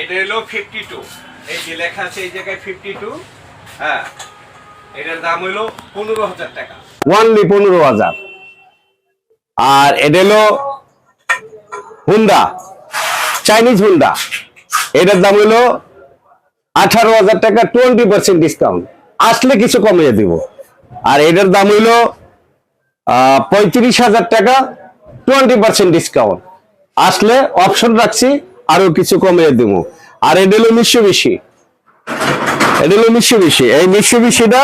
এটা হলো fifty two এই যে লেখা আছে এই জায়গায় ফিফটি টু হ্যাঁ। এটার দাম হলো পনেরো হাজার টাকা। ওয়ানলি পনেরো হাজার। আর এটা হলো হুন্ডা চাইনিজ হুন্ডা এটার দাম হলো আঠারো হাজার টাকা টোয়েন্টি পার্সেন্ট ডিসকাউন্ট আসলে কিছু কমিয়ে দিব। আর এটার দাম হইল পঁয়ত্রিশ হাজার টাকা টোয়েন্টি পার্সেন্ট ডিসকাউন্ট আসলে অপশন রাখছি আরও কিছু কমিয়ে দিব। আর এটা হলো মিশো বেশি এটা হলো এই মিশিবিশিটা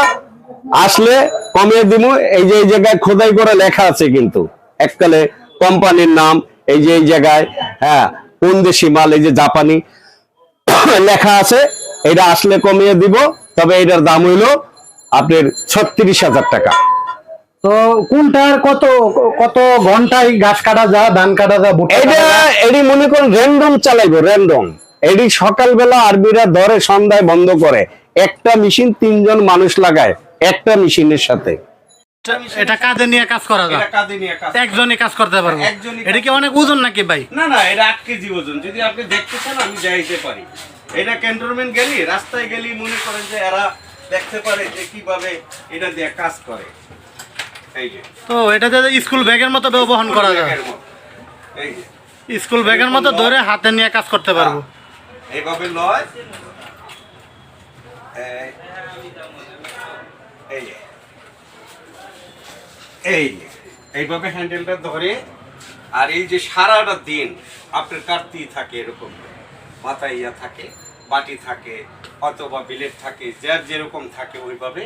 আসলে কমিয়ে দিব। এই যে এই জায়গায় খোদাই করে লেখা আছে কিন্তু। এককালে কোম্পানির নাম, এই যে এই জায়গায় হ্যাঁ কোন দেশি মাল, এই যে জাপানি লেখা আছে, এটা আসলে কমিয়ে দিব। তবে এটার দাম হইল আপনার ছত্রিশ হাজার টাকা। তো কোনটার কত কত ঘন্টায় ঘাস কাটা যা ধান কাটা যা এটা? এটি মনে করেন র্যান্ডম চালাইবো র্যান্ডম এটি সকালবেলা আরবিরা ধরে সন্ধ্যায় বন্ধ করে। একটা মেশিন তিনজন মানুষ লাগায় একটা মেশিনের সাথে। এটা কাঁধে নিয়ে কাজ করা যায়। কাঁধে নিয়ে কাজ একজনই কাজ করতে পারব। এটা কি অনেক ওজন নাকি ভাই? না না এটা আট কেজি ওজন। যদি আপনি দেখতে চান আমি যাইতে পারি। এটা ক্যান্টনমেন্ট গেলি রাস্তায় গেলি মনে করেন যে এরা দেখতে পারে যে কীভাবে এটা দিয়ে কাজ করে। তো এটা যে স্কুল ব্যাগের মতো ব্যবহার করা যায়। স্কুল ব্যাগের মতো। ধরে হাতে নিয়ে কাজ করতে পারব। এইভাবে লয়। এই। এই। এইভাবে হ্যান্ডেলটা ধরে। আর এই যে সারাটা দিন আপনার কাটতেই থাকে এরকম। মাথায় ইয়া থাকে। বাটি থাকে অথবা বিলেট থাকে যার যেরকম থাকে ওইভাবে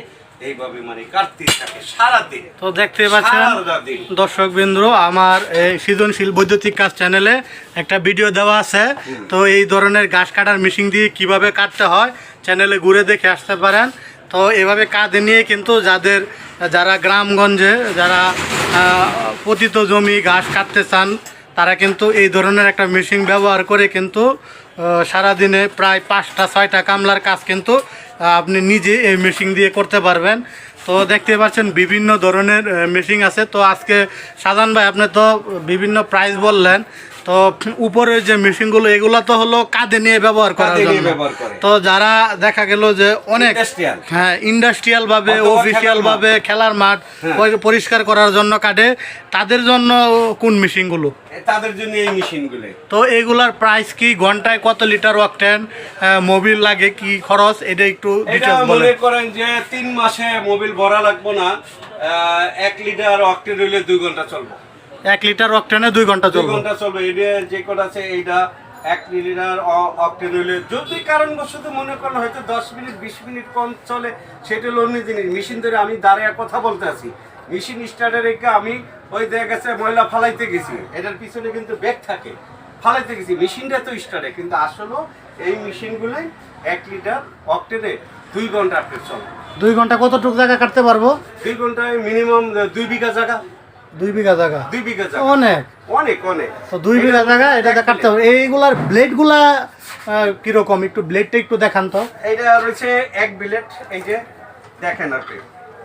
এইভাবে মানে কাটতেই থাকে সারা তো দেখতে পাচ্ছেন সারা দর্শক বিন্দু আমার এই সৃজনশীল বৈদ্যুতিক কাজ চ্যানেলে একটা ভিডিও দেওয়া আছে। তো এই ধরনের ঘাস কাটার মেশিন দিয়ে কীভাবে কাটতে হয় চ্যানেলে ঘুরে দেখে আসতে পারেন। তো এভাবে কাঁধে নিয়ে কিন্তু যাদের যারা গ্রামগঞ্জে যারা পতিত জমি ঘাস কাটতে চান তারা কিন্তু এই ধরনের একটা মেশিন ব্যবহার করে কিন্তু সারাদিনে প্রায় পাঁচটা, ছয়টা কামলার কাজ কিন্তু আপনি নিজে এই মেশিন দিয়ে করতে পারবেন। তো দেখতে পাচ্ছেন বিভিন্ন ধরনের মেশিন আছে। তো আজকে সাজান ভাই, আপনি তো বিভিন্ন প্রাইস বললেন। তো উপরের যে মেশিনগুলো এগুলো তো হলো কাঁধে নিয়ে ব্যবহার করার জন্য। তো যারা দেখা গেল যে অনেক। হ্যাঁ ইন্ডাস্ট্রিয়াল ভাবে অফিসিয়াল খেলার ভাবে খেলার মাঠ হ্যাঁ। পরিষ্কার করার জন্য কাটে তাদের জন্য কোন মেশিনগুলো? তাদের জন্য এই মেশিনগুলো তো এগুলার প্রাইস কি? ঘন্টায় কত লিটার অকটেন মোবিল লাগে কি খরচ? এটা একটু ডিটেলস মনে বলেন। করেন যে তিন মাসে মোবিল ভরা লাগবো না এক লিটার অক্টেন হইলে দুই ঘণ্টা চলবে। এক লিটার অকটেনে দুই ঘণ্টা চলবে। ঘণ্টা চলবে। এটা যে কটা আছে এইটা এক লিটার অক্টেন হইলে যদি কারণবশত মনে করেন হয়তো দশ মিনিট বিশ মিনিট কম চলে সেটা হলো অন্য জিনিস। মেশিন ধরে আমি দাঁড়িয়ে কথা বলতে আছি। মেশিন স্টার্টে রেখে আমি ওই দেখা গেছে ময়লা ফালাইতে গেছি। এটার পিছনে কিন্তু ব্যাগ থাকে। ফালাইতে গেছি। মেশিনটা তো স্টার্টে কিন্তু আসলে এই মেশিনগুলোই এক লিটার অক্টেনে দুই ঘণ্টা আপনি চলে। দুই ঘণ্টা কতটুকু জায়গা কাটতে পারব? দুই ঘন্টায় মিনিমাম দুই বিঘা জায়গা। দুই বিঘা জায়গা? দুই বিঘা জায়গা। অনেক। অনেক অনেক। তো দুই বিঘা জায়গা এটাতে কাটতে হবে। এইগুলার ব্লেডগুলা কীরকম? একটু ব্লেডটা একটু দেখান তো। এইটা রয়েছে এক বিলেট এই যে দেখেন আপনি।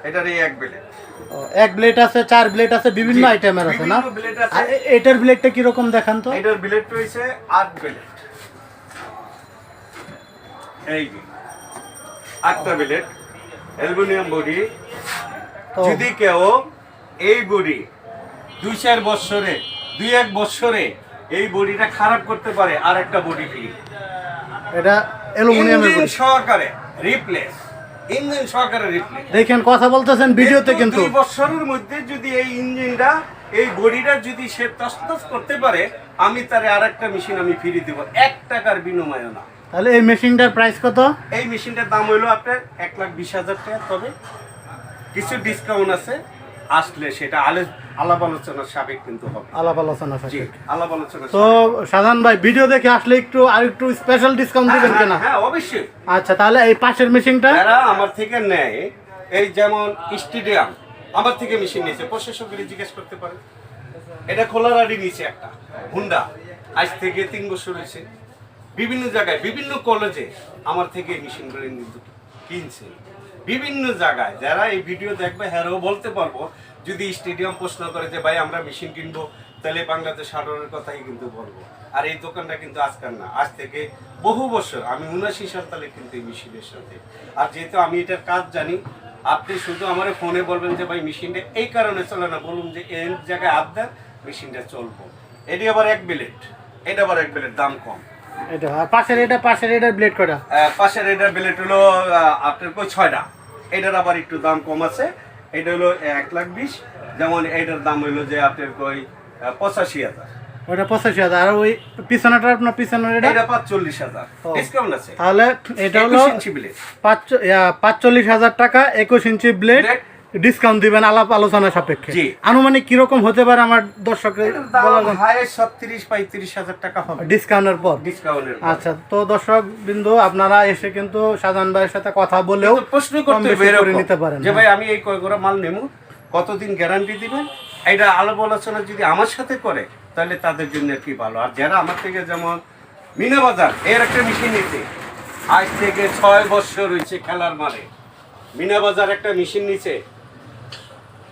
এটার এই এক বিলেট এক ব্লেড আছে চার ব্লেড আছে বিভিন্ন আইটেমের আছে না? এটার ব্লেডটা কীরকম দেখান তো? এটার বিলেট রয়েছে আট বিলেট এই আটটা বিলেট অ্যালুমিনিয়াম বডি। যদি কেউ এই বডি দুই চার বছরে দুই এক বছরে এই বডিটা খারাপ করতে পারে আর একটা বডি ফ্রি এটা অ্যালুমিনিয়ামের body। সহকারে রিপ্লেস ইঞ্জিন সহকারে রিপ্লেস দেখেন কথা বলতেছেন ভিডিওতে কিন্তু দুই বছরের মধ্যে যদি এই ইঞ্জিনটা এই বডিটা যদি সে তসতস করতে পারে আমি তারে আর একটা মেশিন আমি ফিরে দেবো। এক টাকার বিনিময় না। তাহলে এই মেশিনটার প্রাইস কত? এই মেশিনটার দাম হইল আপনার এক লাখ বিশ হাজার টাকা। তবে কিছু ডিসকাউন্ট আছে। আসলে সেটা আলে আলাপ আলোচনার সাবেক কিন্তু হবে। আলাপ আলোচনা আলাপ আলোচনা তো সাধারণ ভাই ভিডিও দেখে আসলে একটু আর একটু স্পেশাল ডিসকাউন্ট দিবেন হ্যাঁ, কিনা? হ্যাঁ অবশ্যই। আচ্ছা তাহলে এই পাশের মেশিনটা যারা আমার থেকে নেয় এই যেমন স্টেডিয়াম আমার থেকে মেশিন নিয়েছে প্রশাসকগুলি জিজ্ঞেস করতে পারে এটা খোলার আড়ি নিচে একটা হুন্ডা আজ থেকে তিন বছর হয়েছে। বিভিন্ন জায়গায় বিভিন্ন কলেজে আমার থেকে এই মেশিনগুলি কিনছে। বিভিন্ন জায়গায় যারা এই ভিডিও দেখবে হ্যাঁ বলতে পারব, যদি স্টেডিয়াম প্রশ্ন করে যে, ভাই, আমরা মেশিন কিনবো, তাহলে বাংলাদেশ হার্ডওয়ারের কথাই কিন্তু বলব। আর এই দোকানটা কিন্তু আজকাল না, আজ থেকে বহু বছর, আমি উনাশি সাল কিন্তু এই মেশিনের সাথে। আর যেহেতু আমি এটার কাজ জানি, আপনি শুধু আমার ফোনে বলবেন যে, ভাই, মেশিনটা এই কারণে চলে না, বলুন যে, এই জায়গায় দেন মেশিনটা চলবো। এটি আবার এক বিলেট এটা আবার এক বিলেট দাম কম। এটা আর পাশের এটা পাশের এটা ব্লেড কটা পাশের এটার বিলেট হলো আপনার কই ছয়টা। এটার আবার একটু দাম কম আছে। এটা হলো এক লাখ বিশ। যেমন এটার দাম হলো যে আপনার কই পঁচাশি হাজার। ওটা পঁচাশি হাজার। আর ওই পিছনেটা আপনার পিছনের এটা? এটা পাঁচচল্লিশ হাজার। ডিসকাউন্ট আছে। তাহলে এটা হলো পাঁচ পাঁচচল্লিশ হাজার টাকা একুশ ইঞ্চি ব্লেড। ডিসকাউন্ট দিবেন আলাপ আলোচনা সাপেক্ষে। জি। আনুমানিক কীরকম হতে পারে আমার দর্শকের ছত্রিশ পঁয়ত্রিশ হাজার টাকা হবে। ডিসকাউন্টের পর? ডিসকাউন্টের আচ্ছা তো দর্শক বিন্দু আপনারা এসে কিন্তু সাজান ভাইয়ের সাথে কথা বলেও প্রশ্ন করতে নিতে পারেন। যে ভাই আমি এই কয় করে মাল নেব? কতদিন গ্যারান্টি দিবেন? এটা আলাপ আলোচনা যদি আমার সাথে করে তাহলে তাদের জন্য কি ভালো? আর যারা আমার থেকে যেমন মিনা বাজার এর একটা মেশিন নিতে আজ থেকে ছয় বছর হয়েছে খেলার মারে মিনা বাজার একটা মেশিন নিছে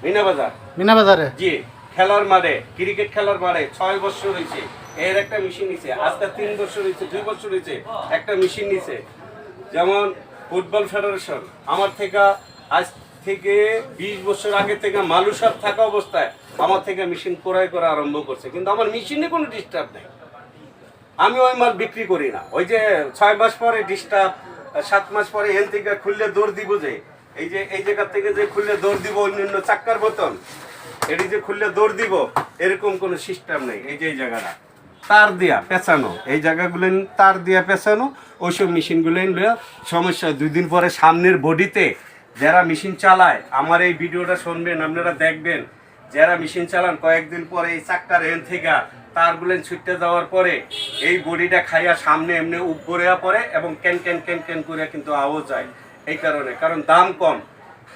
মিনা বাজার মিনা বাজারে জি খেলার মাঠে ক্রিকেট খেলার মাঠে ছয় বছর হয়েছে। এর একটা মেশিন নিছে আজকে তিন বছর হয়েছে দুই বছর হয়েছে একটা মেশিন নিছে। যেমন ফুটবল ফেডারেশন আমার থেকে আজ থেকে বিশ বছর আগে থেকে মালুসার থাকা অবস্থায় আমার থেকে মেশিন ক্রয় করা আরম্ভ করছে। কিন্তু আমার মেশিনে কোনো ডিস্টার্ব নেই। আমি ওই মাল বিক্রি করি না। ওই যে ছয় মাস পরে ডিস্টার্ব সাত মাস পরে এন থেকে খুললে দৌড় দিব যে এই যে, এই জায়গা থেকে যে খুললে দৌড় দিব অন্যান্য চাক্কার বোতল, এটি যে খুললে দৌড় দিব, এরকম কোনো সিস্টেম নেই। এই যে, এই জায়গাটা। তার দিয়া পেঁচানো। এই জায়গাগুলো তার দিয়া পেঁচানো, ওইসব মেশিনগুলো সমস্যা দুই দিন পরে সামনের বডিতে যারা মেশিন চালায়, আমার এই ভিডিওটা শুনবেন, আপনারা দেখবেন, যারা মেশিন চালান, কয়েকদিন পরে এই চাক্কার এন থেকে তারগুলো ছুটতে যাওয়ার পরে এই বডিটা খাইয়া সামনে এমনি উপরে পড়ে এবং ক্যান ক্যান ক্যান ক্যান করে কিন্তু আওয়াজ হয়। এই কারণে, কারণ দাম কম।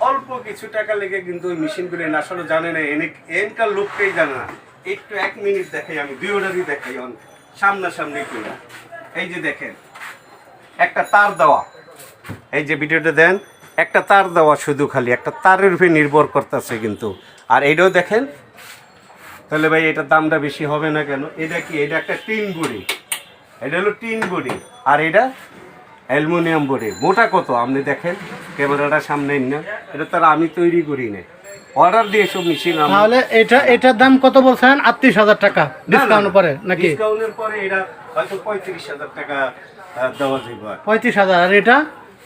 অল্প কিছু টাকা লেগে কিন্তু ওই মেশিনগুলো আসলে জানে না, এনে এনকার লোকটাই জানে না। একটু এক মিনিট দেখাই, আমি দুই ওটারই দেখাই, অন- সামনাসামনি কিনা এই যে দেখেন, একটা তার দেওয়া। এই যে ভিডিওটা দেন, একটা তার দেওয়া শুধু খালি, একটা তারের উপরে নির্ভর করতেছে কিন্তু। আর এইটাও দেখেন, তাহলে ভাই এটার দামটা বেশি হবে না কেন? এটা কি? এটা একটা টিন বডি। এটা হলো টিন বডি। আর এটা অ্যালুমিনিয়াম বডি মোটা কত? আপনি দেখেন ক্যামেরাটা সামনে না। এটা তারা আমি তৈরি করি না অর্ডার দিয়ে সব মেশিন তাহলে এটা এটার দাম কত বলছেন? আটত্রিশ হাজার টাকা ডিসকাউন্ট পরে নাকি? ডিসকাউন্টের পরে এটা হয়তো পঁয়ত্রিশ হাজার টাকা দেওয়া যাবে। পঁয়ত্রিশ হাজার আর এটা?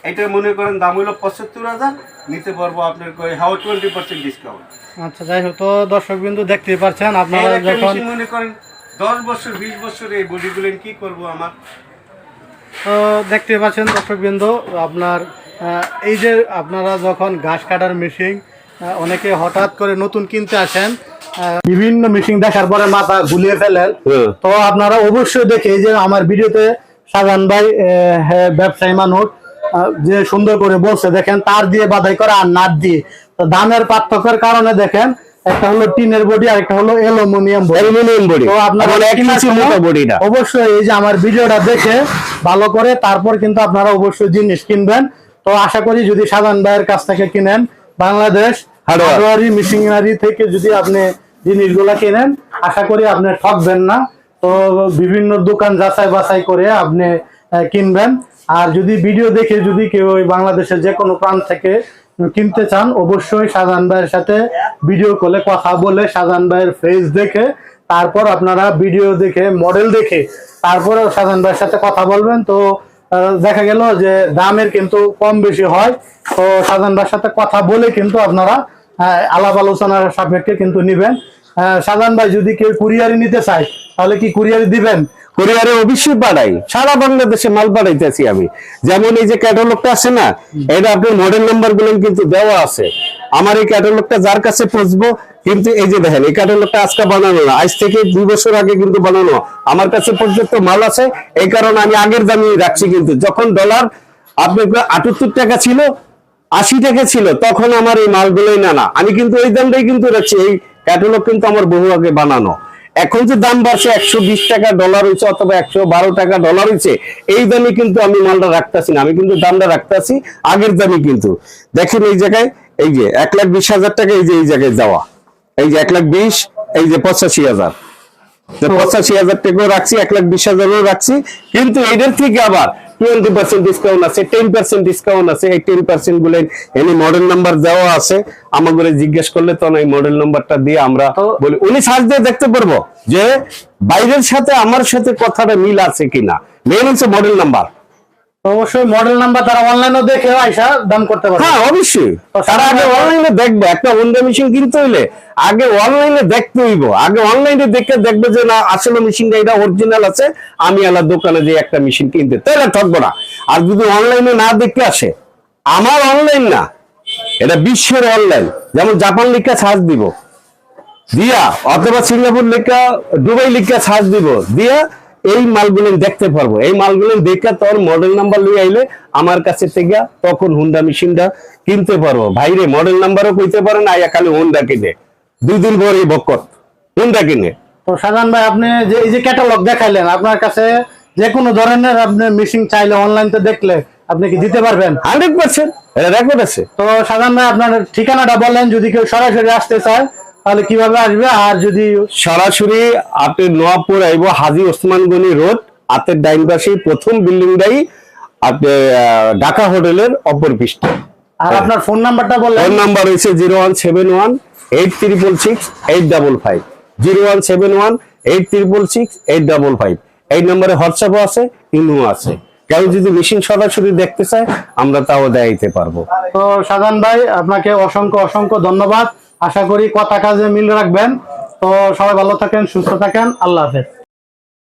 এটা মনে করেন দাম হলো পঁচাত্তর হাজার নিতে পারব আপনার কই হাও টোয়েন্টি পার্সেন্ট ডিসকাউন্ট আচ্ছা যাই হোক তো দর্শক বিন্দু দেখতেই পাচ্ছেন আপনারা যখন মনে করেন দশ বছর বিশ বছর এই বডিগুলো কি করব আমার? দেখতে পাচ্ছেন দর্শকবৃন্দ আপনার এই যে আপনারা যখন ঘাস কাটার মেশিন অনেকে হঠাৎ করে নতুন কিনতে আসেন বিভিন্ন মেশিন দেখার পরে মাথা গুলিয়ে ফেলেন। তো আপনারা অবশ্যই দেখে এই যে আমার ভিডিওতে সাজান ভাই হ্যাঁ, ব্যবসায়ী মানুষ যে সুন্দর করে বলছে দেখেন তার দিয়ে বাধাই করা আর নাট দিয়ে। তো দামের পার্থক্যের কারণে দেখেন একটা হলো টিনের বডি আর একটা হলো অ্যালুমিনিয়াম বডি। Aluminium body. তো আপনারা এক ইঞ্চি মোটা বডিটা। অবশ্যই এই যে আমার ভিডিওটা দেখে ভালো করে তারপর কিন্তু আপনারা অবশ্যই জিনিস কিনবেন। তো আশা করি যদি সাজান ভাইয়ের কাছ থেকে কিনেন বাংলাদেশ। হার্ডওয়ারি। মেশিনারি থেকে যদি আপনি জিনিসগুলা কিনেন আশা করি আপনি ঠকবেন না। তো বিভিন্ন দোকান যাচাই বাছাই করে আপনি কিনবেন। আর যদি ভিডিও দেখে যদি কেউ বাংলাদেশের যে কোনো প্রান্ত থেকে কিনতে চান, অবশ্যই শাহজাহান ভাইয়ের সাথে ভিডিও কলে কথা বলে শাহজাহান ভাইয়ের ফেস দেখে, তারপর আপনারা ভিডিও দেখে মডেল দেখে তারপরে শাহজাহান ভাইয়ের সাথে কথা বলবেন। তো দেখা গেল যে দামের কিন্তু কম বেশি হয়। তো শাহজাহান ভাইয়ের সাথে কথা বলে কিন্তু আপনারা আলাপ আলোচনার সাপেক্ষে কিন্তু নিবেন। শাহজাহান ভাই যদি কেউ কুরিয়ারি নিতে চায়, তাহলে কি কুরিয়ারি দিবেন? কোরিয়ারে অবশ্যই পাঠাই সারা বাংলাদেশে মাল পাঠাইতেছি আমি। যেমন এই যে ক্যাটালগটা আছে না, এটা আপনার মডেল নাম্বারগুলো কিন্তু দেওয়া আছে। আমার এই ক্যাটালগটা যার কাছে পৌঁছবো, কিন্তু এই যে দেখেন, এই ক্যাটালগটা আজকে বানানো না, আজ থেকে দুই বছর আগে কিন্তু বানানো। আমার কাছে পর্যাপ্ত মাল আছে, এই কারণে আমি আগের দামই রাখছি কিন্তু। যখন ডলার আপনার আটাত্তর টাকা ছিল, আশি টাকা ছিল, তখন আমার এই মালগুলোই না না। আমি কিন্তু ওই দামটাই কিন্তু রাখছি, এই ক্যাটালগ কিন্তু আমার বহু আগে বানানো। এখন যে দাম বাড়ছে একশো বিশ টাকা ডলার হয়েছে অথবা একশো বারো টাকা ডলার হয়েছে এই দামে কিন্তু আমি মালটা রাখতেছি না। আমি কিন্তু দামটা রাখতেছি আগের দামে কিন্তু। দেখেন এই জায়গায় এই যে এক লাখ বিশ হাজার টাকা এই যে এই জায়গায় যাওয়া এই যে এক লাখ বিশ এই যে পঁচাশি হাজার। পঁচাশি হাজার টাকাও রাখছি এক লাখ বিশ হাজারও রাখছি। কিন্তু এদের থেকে আবার টোয়েন্টি পার্সেন্ট ডিসকাউন্ট আছে টেন পার্সেন্ট ডিসকাউন্ট আছে এই টেন পার্সেন্টগুলো এনে মডেল নাম্বার দেওয়া আছে। আমাকে জিজ্ঞেস করলে তখন এই মডেল নাম্বারটা দিয়ে আমরা বলি উনি সার্চ দিয়ে দেখতে পারব যে বাইরের সাথে আমার সাথে কথাটা মিল আছে কিনা। মেন হচ্ছে মডেল নাম্বার অবশ্যই মডেল নাম্বার তারা অনলাইনেও দেখে আইসা দাম করতে পারবে। হ্যাঁ অবশ্যই। তারা আগে অনলাইনে দেখবে একটা মেশিন কিনতে হইলে আগে অনলাইনে দেখতে হইব। আগে অনলাইনে দেখে দেখবে যে না আসলে মেশিনটা এটা অরিজিনাল আছে আমি আলাদা দোকানে যে একটা মেশিন কিনতে। তাহলে ঠকবো না। আর যদি অনলাইনে না দেখতে আসে আমার অনলাইন না এটা বিশ্বের অনলাইন যেমন জাপান লিখা সার্চ দিব। দিয়া অথবা সিঙ্গাপুর লেখা দুবাই লেখা সার্চ দিব। দিয়া এই মালগুলো দেখতে পারব। এই মালগুলো দেখে তোর মডেল নাম্বার লই আইলে আমার কাছে থেকে তখন হুন্ডা মেশিনটা কিনতে পারব। ভাইরে মডেল নাম্বারও কইতে পারে না আয়া খালি হুন্ডা কিনে। দুই দিন পরে বকত হুন্ডা কিনে। তো সাজান ভাই আপনি যে এই যে ক্যাটালগ দেখাইলেন আপনার কাছে যে কোনো ধরনের আপনি মেশিন চাইলে অনলাইনতে দেখলে আপনি কি দিতে পারবেন? হান্ড্রেড পার্সেন্ট রেকর্ড আছে। তো সাজান ভাই আপনার ঠিকানাটা বলেন যদি কেউ সরাসরি আসতে চায়। তাহলে কীভাবে আসবে? আর যদি সরাসরি আপনি নোয়াপুর আইব হাজি ওসমান গনি রোড হাতের ডাইন পাশে প্রথম বিল্ডিংটাই আপনি ঢাকা হোটেলের অপর পৃষ্ঠে। আর আপনার ফোন নাম্বারটা বললেন। ফোন নাম্বার হয়েছে zero one seven one eight triple six eight double five zero one seven one eight triple six eight double five এই নম্বরে হোয়াটসঅ্যাপও আছে ইমো আছে। কেউ যদি মেশিন সরাসরি দেখতে চায় আমরা তাও দেখাইতে পারব। তো সাজান ভাই আপনাকে অসংখ্য অসংখ্য ধন্যবাদ। আশা করি কথা কাজে মিল রাখবেন। তো সবাই ভালো থাকেন সুস্থ থাকেন। আল্লাহ হাফেজ।